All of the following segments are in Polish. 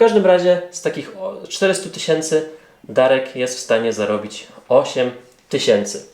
każdym razie z takich o- 400 tysięcy Darek jest w stanie zarobić 8 tysięcy.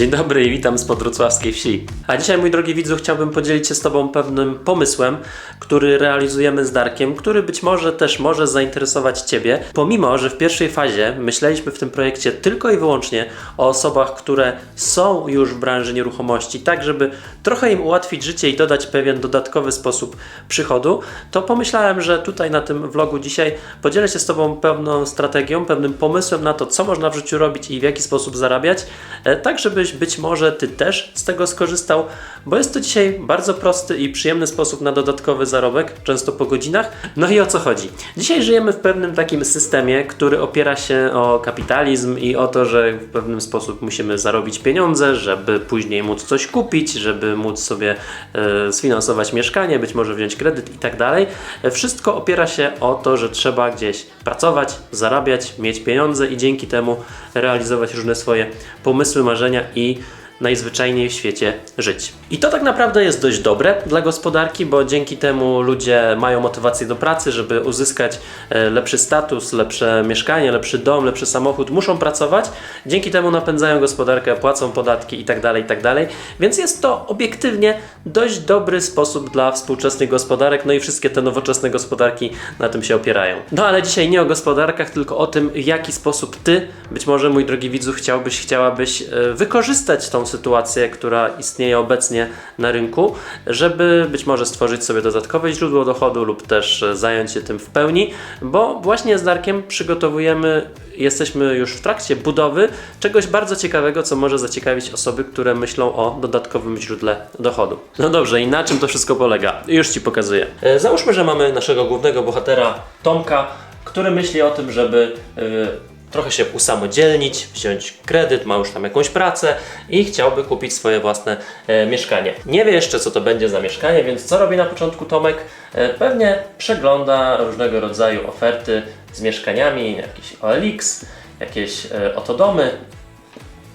Dzień dobry i witam z podwrocławskiej wsi. A dzisiaj, mój drogi widzu, chciałbym podzielić się z Tobą pewnym pomysłem, który realizujemy z Darkiem, który być może też może zainteresować Ciebie. Pomimo, że w pierwszej fazie myśleliśmy w tym projekcie tylko i wyłącznie o osobach, które są już w branży nieruchomości, tak żeby trochę im ułatwić życie i dodać pewien dodatkowy sposób przychodu, to pomyślałem, że tutaj na tym vlogu dzisiaj podzielę się z Tobą pewną strategią, pewnym pomysłem na to, co można w życiu robić i w jaki sposób zarabiać, e, tak być może Ty też z tego skorzystał, bo jest to dzisiaj bardzo prosty i przyjemny sposób na dodatkowy zarobek, często po godzinach. No i o co chodzi? Dzisiaj żyjemy w pewnym takim systemie, który opiera się o kapitalizm i o to, że w pewnym sposób musimy zarobić pieniądze, żeby później móc coś kupić, żeby móc sobie e, sfinansować mieszkanie, być może wziąć kredyt i tak dalej. Wszystko opiera się o to, że trzeba gdzieś pracować, zarabiać, mieć pieniądze i dzięki temu realizować różne swoje pomysły, marzenia i takiej najzwyczajniej w świecie żyć. I to tak naprawdę jest dość dobre dla gospodarki, bo dzięki temu ludzie mają motywację do pracy, żeby uzyskać e, lepszy status, lepsze mieszkanie, lepszy dom, lepszy samochód, muszą pracować. Dzięki temu napędzają gospodarkę, płacą podatki itd., itd. Więc jest to obiektywnie dość dobry sposób dla współczesnych gospodarek, no i wszystkie te nowoczesne gospodarki na tym się opierają. No ale dzisiaj nie o gospodarkach, tylko o tym, w jaki sposób ty, być może mój drogi widzu, chciałbyś, chciałabyś e, wykorzystać tą sytuację, która istnieje obecnie na rynku, żeby być może stworzyć sobie dodatkowe źródło dochodu lub też e, zająć się tym w pełni, bo właśnie z Darkiem przygotowujemy, jesteśmy już w trakcie budowy czegoś bardzo ciekawego, co może zaciekawić osoby, które myślą o dodatkowym źródle dochodu. No dobrze, i na czym to wszystko polega? Już Ci pokazuję. E, Załóżmy, że mamy naszego głównego bohatera Tomka, który myśli o tym, żeby e, trochę się usamodzielnić, wziąć kredyt, ma już tam jakąś pracę i chciałby kupić swoje własne e, mieszkanie. Nie wie jeszcze, co to będzie za mieszkanie, więc co robi na początku Tomek? E, pewnie przegląda różnego rodzaju oferty z mieszkaniami, jakiś OLX, jakieś e, oto domy,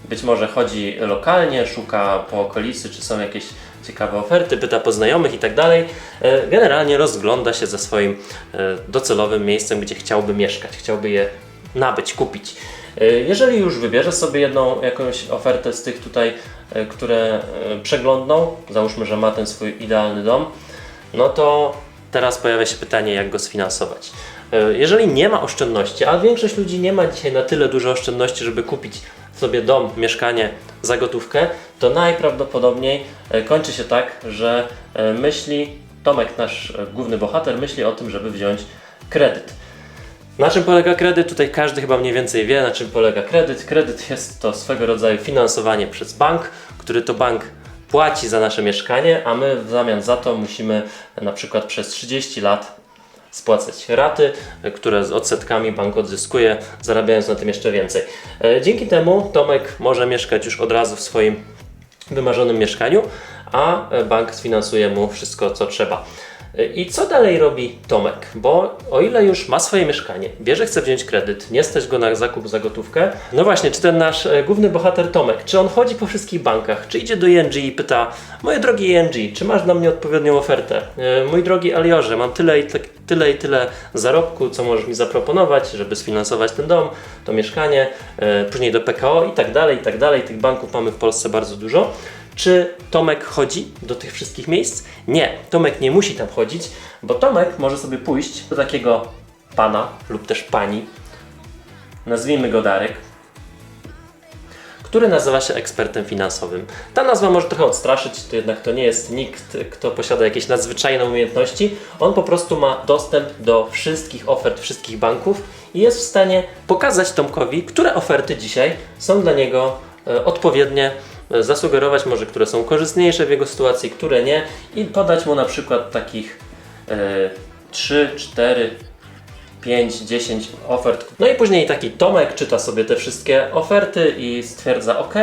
być może chodzi lokalnie, szuka po okolicy, czy są jakieś ciekawe oferty, pyta poznajomych i tak dalej. E, Generalnie rozgląda się ze swoim e, docelowym miejscem, gdzie chciałby mieszkać, chciałby je nabyć, kupić. E, Jeżeli już wybierze sobie jedną jakąś ofertę z tych tutaj, e, które e, przeglądną, załóżmy, że ma ten swój idealny dom, no to teraz pojawia się pytanie, jak go sfinansować. Jeżeli nie ma oszczędności, a większość ludzi nie ma dzisiaj na tyle dużo oszczędności, żeby kupić sobie dom, mieszkanie za gotówkę, to najprawdopodobniej kończy się tak, że myśli, Tomek, nasz główny bohater, myśli o tym, żeby wziąć kredyt. Na czym polega kredyt? Tutaj każdy chyba mniej więcej wie, na czym polega kredyt. Kredyt jest to swego rodzaju finansowanie przez bank, który to bank płaci za nasze mieszkanie, a my w zamian za to musimy na przykład przez 30 lat spłacać raty, które z odsetkami bank odzyskuje, zarabiając na tym jeszcze więcej. E, Dzięki temu Tomek może mieszkać już od razu w swoim wymarzonym mieszkaniu, a e, bank sfinansuje mu wszystko, co trzeba. I co dalej robi Tomek? Bo o ile już ma swoje mieszkanie, wie, że chce wziąć kredyt, nie stać go na zakup za gotówkę, no właśnie, czy ten nasz e, główny bohater Tomek, czy on chodzi po wszystkich bankach, czy idzie do ING i pyta, moje drogi ING, czy masz dla mnie odpowiednią ofertę? E, Mój drogi Aliorze, mam tyle i, te- tyle i tyle zarobku, co możesz mi zaproponować, żeby sfinansować ten dom, to mieszkanie, e, później do PKO i tak dalej, i tak dalej. Tych banków mamy w Polsce bardzo dużo. Czy Tomek chodzi do tych wszystkich miejsc? Nie, Tomek nie musi tam chodzić, bo Tomek może sobie pójść do takiego pana lub też pani, nazwijmy go Darek, który nazywa się ekspertem finansowym. Ta nazwa może trochę odstraszyć, to jednak to nie jest nikt, kto posiada jakieś nadzwyczajne umiejętności. On po prostu ma dostęp do wszystkich ofert wszystkich banków i jest w stanie pokazać Tomkowi, które oferty dzisiaj są dla niego e, odpowiednie, zasugerować może, które są korzystniejsze w jego sytuacji, które nie i podać mu na przykład takich e, 3, 4, 5, 10 ofert. No i później taki Tomek czyta sobie te wszystkie oferty i stwierdza: OK,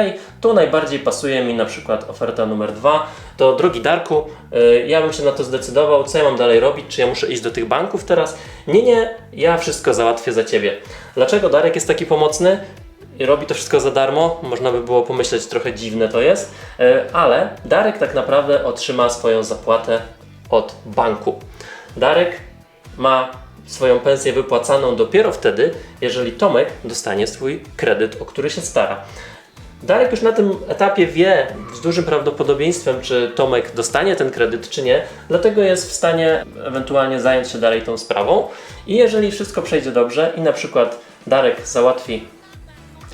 tu najbardziej pasuje mi na przykład oferta numer 2. To drogi Darku, y, ja bym się na to zdecydował, co ja mam dalej robić? Czy ja muszę iść do tych banków teraz? Nie, nie, ja wszystko załatwię za ciebie. Dlaczego Darek jest taki pomocny? Robi to wszystko za darmo. Można by było pomyśleć, trochę dziwne to jest, e, ale Darek tak naprawdę otrzyma swoją zapłatę od banku. Darek ma swoją pensję wypłacaną dopiero wtedy, jeżeli Tomek dostanie swój kredyt, o który się stara. Darek już na tym etapie wie z dużym prawdopodobieństwem, czy Tomek dostanie ten kredyt, czy nie, dlatego jest w stanie ewentualnie zająć się dalej tą sprawą. I jeżeli wszystko przejdzie dobrze i na przykład Darek załatwi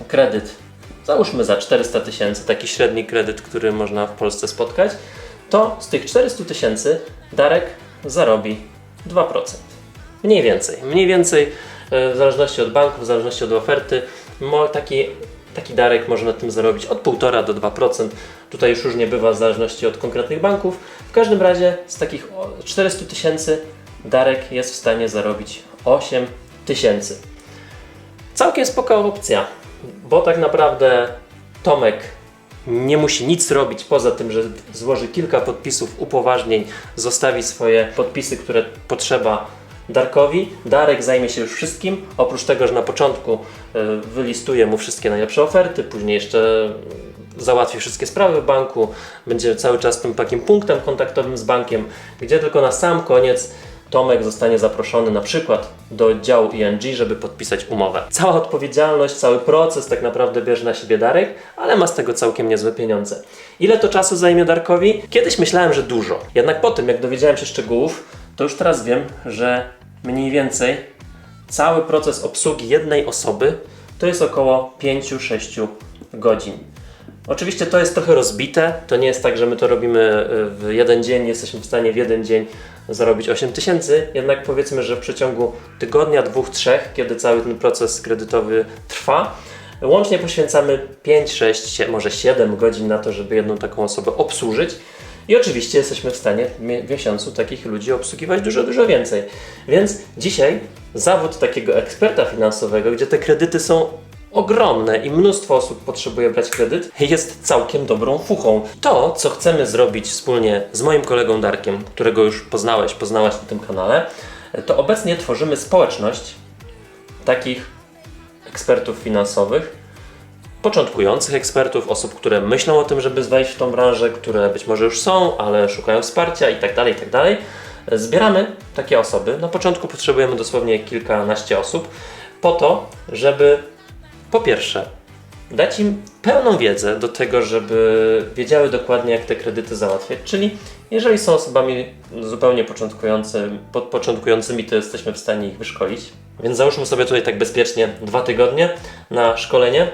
kredyt, załóżmy za 400 tysięcy, taki średni kredyt, który można w Polsce spotkać, to z tych 400 tysięcy Darek zarobi 2%. Mniej więcej. Mniej więcej e, w zależności od banku, w zależności od oferty, taki, taki Darek może na tym zarobić od 1,5 do 2%. Tutaj już różnie bywa w zależności od konkretnych banków. W każdym razie z takich o, 400 tysięcy Darek jest w stanie zarobić 8 tysięcy. Całkiem spoko opcja, bo tak naprawdę Tomek nie musi nic robić poza tym, że złoży kilka podpisów upoważnień, zostawi swoje podpisy, które potrzeba Darkowi. Darek zajmie się już wszystkim, oprócz tego, że na początku y, wylistuje mu wszystkie najlepsze oferty, później jeszcze załatwi wszystkie sprawy w banku, będzie cały czas tym takim punktem kontaktowym z bankiem, gdzie tylko na sam koniec Tomek zostanie zaproszony na przykład do działu ING, żeby podpisać umowę. Cała odpowiedzialność, cały proces tak naprawdę bierze na siebie Darek, ale ma z tego całkiem niezłe pieniądze. Ile to czasu zajmie Darkowi? Kiedyś myślałem, że dużo. Jednak po tym, jak dowiedziałem się szczegółów, to już teraz wiem, że mniej więcej cały proces obsługi jednej osoby to jest około 5-6 godzin. Oczywiście to jest trochę rozbite. To nie jest tak, że my to robimy y, w jeden dzień, jesteśmy w stanie w jeden dzień zarobić 8 tysięcy. Jednak powiedzmy, że w przeciągu tygodnia, dwóch, trzech, kiedy cały ten proces kredytowy trwa, łącznie poświęcamy 5, 6, może 7 godzin na to, żeby jedną taką osobę obsłużyć. I oczywiście jesteśmy w stanie w miesiącu takich ludzi obsługiwać dużo, dużo więcej. Więc dzisiaj zawód takiego eksperta finansowego, gdzie te kredyty są ogromne i mnóstwo osób potrzebuje brać kredyt, jest całkiem dobrą fuchą. To, co chcemy zrobić wspólnie z moim kolegą Darkiem, którego już poznałeś, poznałaś na tym kanale, to obecnie tworzymy społeczność takich ekspertów finansowych, początkujących ekspertów, osób, które myślą o tym, żeby wejść w tą branżę, które być może już są, ale szukają wsparcia i tak dalej, i tak. Zbieramy takie osoby. Na początku potrzebujemy dosłownie kilkanaście osób po to, żeby po pierwsze dać im pełną wiedzę do tego, żeby wiedziały dokładnie, jak te kredyty załatwiać. Czyli jeżeli są osobami zupełnie początkującymi, po- początkującymi, to jesteśmy w stanie ich wyszkolić. Więc załóżmy sobie tutaj tak bezpiecznie dwa tygodnie na szkolenie.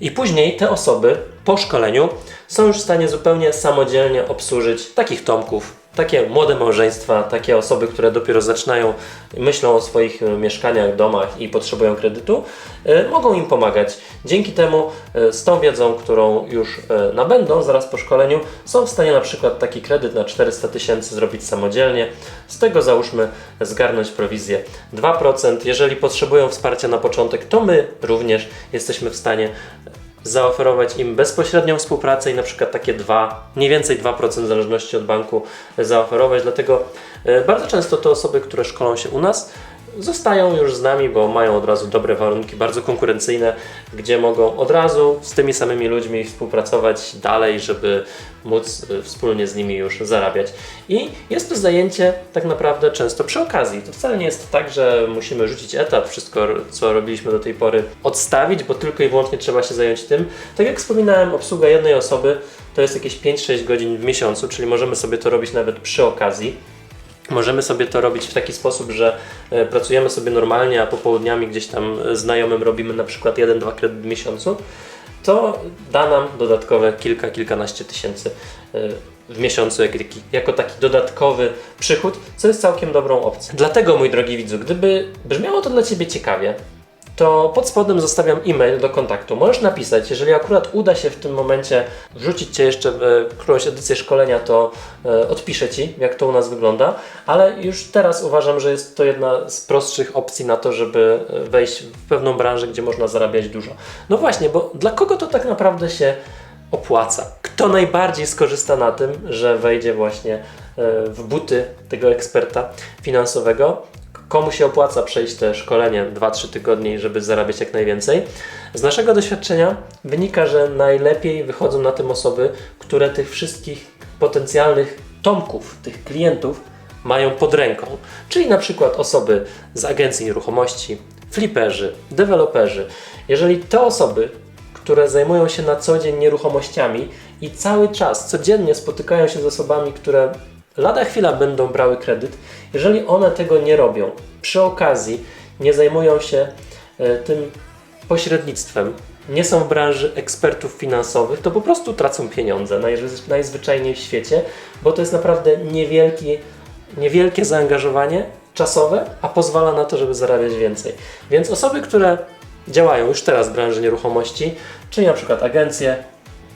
I później te osoby po szkoleniu są już w stanie zupełnie samodzielnie obsłużyć takich tomków, takie młode małżeństwa, takie osoby, które dopiero zaczynają, myślą o swoich e, mieszkaniach, domach i potrzebują kredytu, e, mogą im pomagać. Dzięki temu e, z tą wiedzą, którą już nabędą zaraz po szkoleniu, są w stanie na przykład taki kredyt na 400 tysięcy zrobić samodzielnie. Z tego załóżmy zgarnąć prowizję 2%. Jeżeli potrzebują wsparcia na początek, to my również jesteśmy w stanie zaoferować im bezpośrednią współpracę i na przykład takie 2, mniej więcej 2% w zależności od banku zaoferować. Dlatego e, bardzo często te osoby, które szkolą się u nas, zostają już z nami, bo mają od razu dobre warunki, bardzo konkurencyjne, gdzie mogą od razu z tymi samymi ludźmi współpracować dalej, żeby móc e, wspólnie z nimi już zarabiać. I jest to zajęcie tak naprawdę często przy okazji. To wcale nie jest tak, że musimy rzucić etat, wszystko co robiliśmy do tej pory odstawić, bo tylko i wyłącznie trzeba się zająć tym. Tak jak wspominałem, obsługa jednej osoby to jest jakieś 5-6 godzin w miesiącu, czyli możemy sobie to robić nawet przy okazji. Możemy sobie to robić w taki sposób, że e, pracujemy sobie normalnie, a popołudniami gdzieś tam znajomym robimy na przykład jeden, dwa kredyt w miesiącu. To da nam dodatkowe kilka, kilkanaście tysięcy e, w miesiącu jako taki dodatkowy przychód, co jest całkiem dobrą opcją. Dlatego, mój drogi widzu, gdyby brzmiało to dla Ciebie ciekawie, to pod spodem zostawiam e-mail do kontaktu. Możesz napisać, jeżeli akurat uda się w tym momencie wrzucić Cię jeszcze w którąś edycję szkolenia, to e, odpiszę Ci, jak to u nas wygląda, ale już teraz uważam, że jest to jedna z prostszych opcji na to, żeby e, wejść w pewną branżę, gdzie można zarabiać dużo. No właśnie, bo dla kogo to tak naprawdę się opłaca? Kto najbardziej skorzysta na tym, że wejdzie właśnie e, w buty tego eksperta finansowego? Komu się opłaca przejść te szkolenie 2-3 tygodnie, żeby zarabiać jak najwięcej. Z naszego doświadczenia wynika, że najlepiej wychodzą na tym osoby, które tych wszystkich potencjalnych tomków, tych klientów mają pod ręką. Czyli na przykład osoby z agencji nieruchomości, fliperzy, deweloperzy. Jeżeli te osoby, które zajmują się na co dzień nieruchomościami i cały czas, codziennie spotykają się z osobami, które lada chwila będą brały kredyt, jeżeli one tego nie robią, przy okazji nie zajmują się e, tym pośrednictwem, nie są w branży ekspertów finansowych, to po prostu tracą pieniądze najzwy- najzwyczajniej w świecie, bo to jest naprawdę niewielki, niewielkie zaangażowanie czasowe, a pozwala na to, żeby zarabiać więcej. Więc osoby, które działają już teraz w branży nieruchomości, czyli na przykład agencje,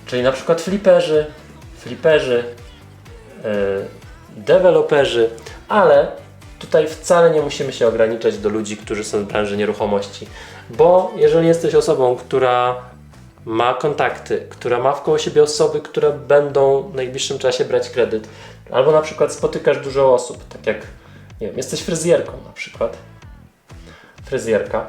czyli na przykład fliperzy, fliperzy, yy, deweloperzy, ale tutaj wcale nie musimy się ograniczać do ludzi, którzy są w branży nieruchomości, bo jeżeli jesteś osobą, która ma kontakty, która ma wkoło siebie osoby, które będą w najbliższym czasie brać kredyt, albo na przykład spotykasz dużo osób, tak jak nie wiem, jesteś fryzjerką na przykład, fryzjerka,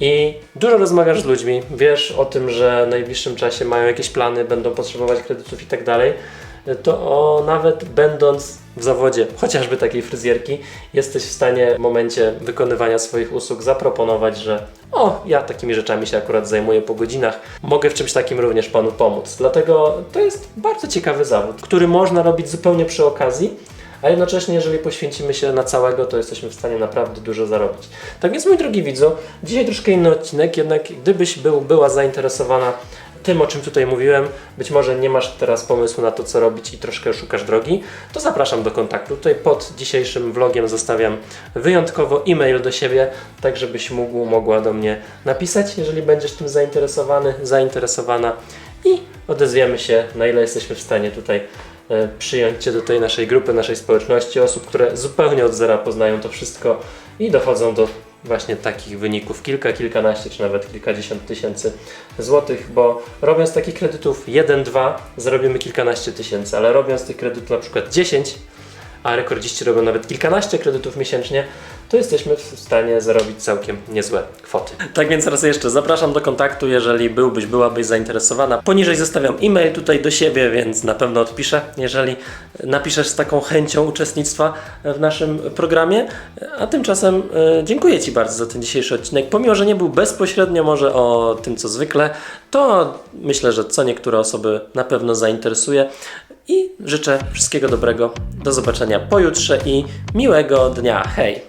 i dużo rozmawiasz z ludźmi, wiesz o tym, że w najbliższym czasie mają jakieś plany, będą potrzebować kredytów i tak dalej, to o, nawet będąc w zawodzie chociażby takiej fryzjerki, jesteś w stanie w momencie wykonywania swoich usług zaproponować, że o, ja takimi rzeczami się akurat zajmuję po godzinach, mogę w czymś takim również Panu pomóc. Dlatego to jest bardzo ciekawy zawód, który można robić zupełnie przy okazji, a jednocześnie, jeżeli poświęcimy się na całego, to jesteśmy w stanie naprawdę dużo zarobić. Tak więc, mój drogi widzu, dzisiaj troszkę inny odcinek, jednak gdybyś był, była zainteresowana tym, o czym tutaj mówiłem, być może nie masz teraz pomysłu na to, co robić i troszkę szukasz drogi, to zapraszam do kontaktu. Tutaj pod dzisiejszym vlogiem zostawiam wyjątkowo e-mail do siebie, tak żebyś mógł, mogła do mnie napisać, jeżeli będziesz tym zainteresowany, zainteresowana i odezwiemy się, na ile jesteśmy w stanie tutaj e, przyjąć Cię do tej naszej grupy, naszej społeczności osób, które zupełnie od zera poznają to wszystko i dochodzą do właśnie takich wyników kilka, kilkanaście czy nawet kilkadziesiąt tysięcy złotych, bo robiąc takich kredytów 1-2 zarobimy kilkanaście tysięcy, ale robiąc tych kredytów na przykład 10, a rekordziści robią nawet kilkanaście kredytów miesięcznie, to jesteśmy w stanie zarobić całkiem niezłe kwoty. Tak więc raz jeszcze zapraszam do kontaktu, jeżeli byłbyś, byłabyś zainteresowana. Poniżej zostawiam e-mail tutaj do siebie, więc na pewno odpiszę, jeżeli napiszesz z taką chęcią uczestnictwa w naszym programie. A tymczasem e, dziękuję Ci bardzo za ten dzisiejszy odcinek. Pomimo, że nie był bezpośrednio może o tym, co zwykle, to myślę, że co niektóre osoby na pewno zainteresuje. I życzę wszystkiego dobrego. Do zobaczenia pojutrze i miłego dnia. Hej!